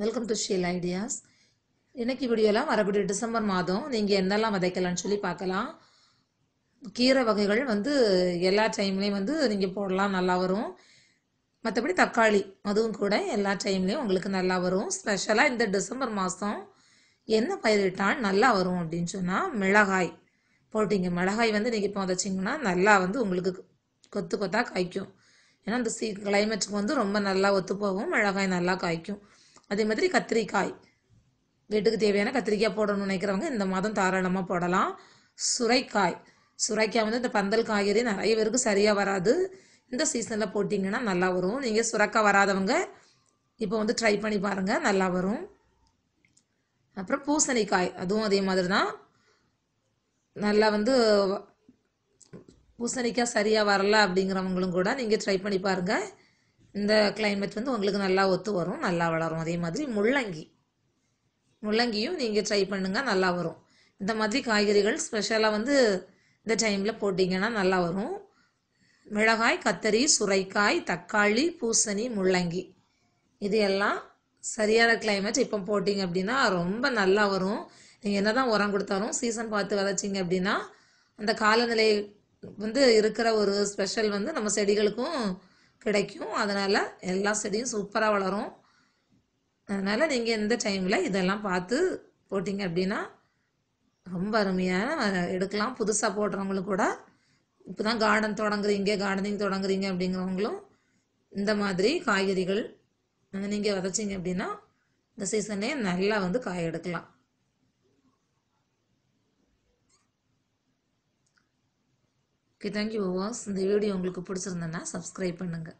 Welcome to Sheel ideas இன்னைக்கு வீடியோலாம் வரக்கூடிய டிசம்பர் மாதம் நீங்கள் என்னெல்லாம் விதைக்கலாம்னு சொல்லி பார்க்கலாம். கீரை வகைகள் வந்து எல்லா டைம்லேயும் வந்து நீங்கள் போடலாம் நல்லா வரும். மற்றபடி தக்காளி அதுவும் கூட எல்லா டைம்லேயும் உங்களுக்கு நல்லா வரும். ஸ்பெஷலாக இந்த டிசம்பர் மாதம் என்ன பயிரிட்டால் நல்லா வரும் அப்படின்னு சொன்னால் மிளகாய் போட்டிங்க. மிளகாய் வந்து நீங்கள் இப்போ விதைச்சிங்கன்னா நல்லா வந்து உங்களுக்கு கொத்து கொத்தாக காய்க்கும். ஏன்னா இந்த சீ கிளைமேட்டுக்கு வந்து ரொம்ப நல்லா ஒத்து போகும் மிளகாய் நல்லா காய்க்கும். அதே மாதிரி கத்திரிக்காய். வீட்டுக்கு தேவையான கத்திரிக்காய் போடணும்னு நினைக்கிறவங்க இந்த மாதம் தாராளமாக போடலாம். சுரைக்காய். சுரைக்காய் வந்து இந்த பந்தல் காய்கறி நிறைய பேருக்கு சரியாக வராது. இந்த சீசனில் போட்டிங்கன்னா நல்லா வரும். நீங்கள் சுரக்காய் வராதவங்க இப்போ வந்து ட்ரை பண்ணி பாருங்கள் நல்லா வரும். அப்புறம் பூசணிக்காய் அதுவும் அதே மாதிரி தான் நல்லா வந்து பூசணிக்காய் சரியாக வரல அப்படிங்கிறவங்களும் கூட நீங்கள் ட்ரை பண்ணி பாருங்கள் இந்த கிளைமேட் வந்து உங்களுக்கு நல்லா ஒத்து வரும் நல்லா வளரும். அதே மாதிரி முள்ளங்கி. முள்ளங்கியும் நீங்கள் ட்ரை பண்ணுங்கள் நல்லா வரும். இந்த மாதிரி காய்கறிகள் ஸ்பெஷலாக வந்து இந்த டைமில் போட்டிங்கன்னா நல்லா வரும். மிளகாய் கத்தரி சுரைக்காய் தக்காளி பூசணி முள்ளங்கி. இது எல்லாம் சரியான கிளைமேட் இப்போ போட்டிங்க அப்படின்னா ரொம்ப நல்லா வரும். நீங்கள் என்ன தான் உரம் கொடுத்தாலும் சீசன் பார்த்து விதைச்சிங்க அப்படின்னா அந்த காலநிலை வந்து இருக்கிற ஒரு ஸ்பெஷல் வந்து நம்ம செடிகளுக்கும் கிடைக்கும். அதனால் எல்லா செடியும் சூப்பராக வளரும். அதனால் நீங்கள் இந்த டைமில் இதெல்லாம் பார்த்து போட்டிங்க அப்படின்னா ரொம்ப அருமையான எடுக்கலாம். புதுசாக போடுறவங்களும் கூட. இப்போ தான் கார்டன் தொடங்குறீங்க கார்டனிங் தொடங்குறீங்க அப்படிங்கிறவங்களும் இந்த மாதிரி காய்கறிகள் நீங்கள் விதைச்சிங்க அப்படின்னா இந்த சீசனே நல்லா வந்து காய் எடுக்கலாம். ஓகே தேங்க்யூ வாஸ் இந்த வீடியோ உங்களுக்கு பிடிச்சிருந்தேன்னா சப்ஸ்கிரைப் பண்ணுங்கள்